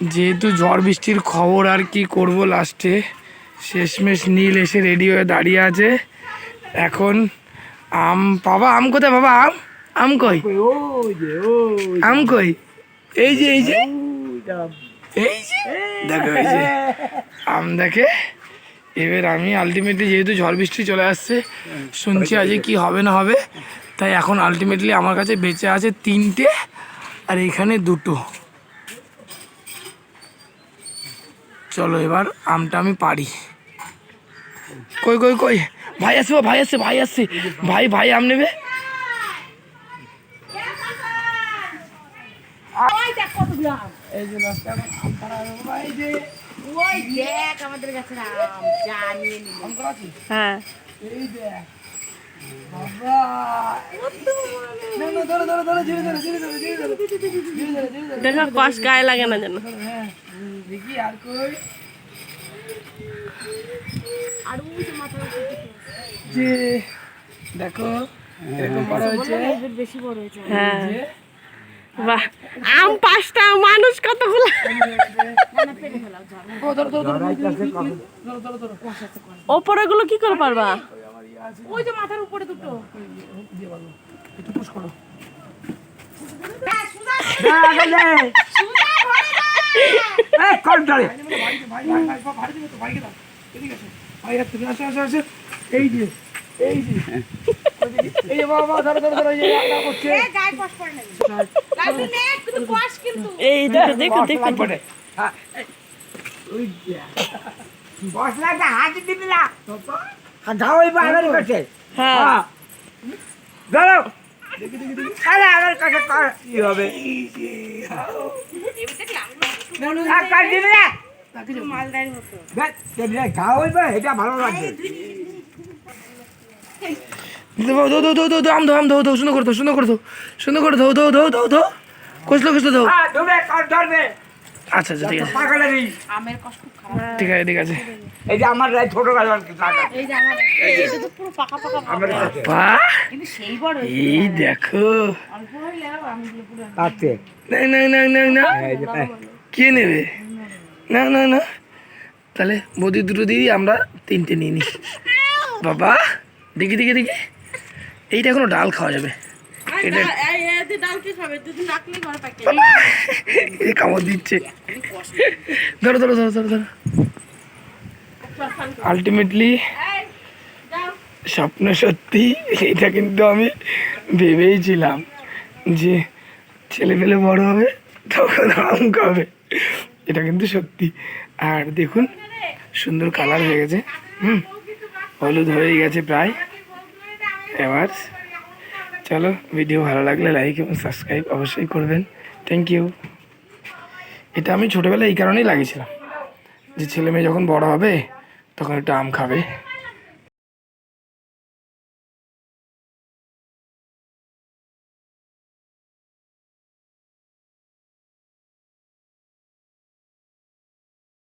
যেহেতু ঝড় বৃষ্টির খবর আর কি করব লাস্টে শেষমেশ নীল এসে রেডি হয়ে দাঁড়িয়ে আছে। এখন আম বাবা আম কোথায় বাবা? আম? আম কই? আম কই? এই যে এই যে। এই যে দেখো এই যে। আম দেখে। এবার আমি আলটিমেটলি যেহেতু ঝড় বৃষ্টি চলে আসছে শুনছি আজকে কি হবে না হবে তাই এখন আলটিমেটলি আমার কাছে বেঁচে আছে তিনটে আর এখানে দুটো। চলো এবার আমটা আমি পারি। কই কই কই? ভাই আসছে ভাই আসছে ভাই আসছে। ভাই ভাই আম নেবে। এই যে আম পাড়া যে। ওই দেখ আমাদের গাছের আম? হ্যাঁ। এই দেখ। দেখো কষ গায়ে লাগে না যেন হ্যাঁ দেখি আর কই যে দেখো এরকম বড় হয়েছে বেশি বড় হয়েছে হ্যাঁ বাহ আম পাঁচটা মানুষ কতগুলো ওপরে গুলো কি করে পারবা ওই যে মাথার উপরে দুটো। একটু পুশ করো তো এই যে এই যে এই যে বাবা ধরো ধরো ধরো এই যে করছে এই দেখো দেখো দেখো বটে হ্যাঁ ওই যে মশলাটা হাত দিবি না। যাও ওই আমার কাছে হ্যাঁ হ্যাঁ ধরো আরে আমার কাছে কর কি হবে আর দিবি না সুন্দর দাও সুন্দর দাও সুন্দর দাও দাও দাও দাও দাও কষলো কষলো দাও হ্যাঁ ধরবে কর ধরবে আচ্ছা আচ্ছা ঠিক আছে। আমের কষ ঠিক আছে ঠিক আছে। এই যে আমার এই ছোট গাছ আর কি এই যে আমার এটা তো পুরো পাকা পাকা আমার কাছে কিন্তু সেই বড় এই দেখো। অল্প পুরো আছে না না না না না কে নেবে? না না না তাহলে বৌদি দুটো দিদি আমরা তিনটে নিয়ে নিই। বাবা দেখি দেখি দেখি। এইটা এখনও ডাল খাওয়া যাবে। এটা এই এই ডাল কি খাবে দুদিন রাখলে ঘরে পাকে এই কামড় দিচ্ছে। ধরো ধরো ধরো ধরো ধরো। আলটিমেটলি স্বপ্ন সত্যি এটা কিন্তু আমি ভেবেইছিলাম যে ছেলে পেলে বড় হবে তখন আম খাবে এটা কিন্তু সত্যি। আর দেখুন সুন্দর কালার হয়ে গেছে। হুম হলুদ হয়ে গেছে প্রায়। এবার চলো ভিডিও ভালো লাগলে লাইক এবং সাবস্ক্রাইব অবশ্যই করবেন। থ্যাংক ইউ এটা আমি ছোটোবেলায় এই কারণেই লাগিয়েছিলাম যে ছেলে মেয়ে যখন বড় হবে তখন একটু আম খাবে।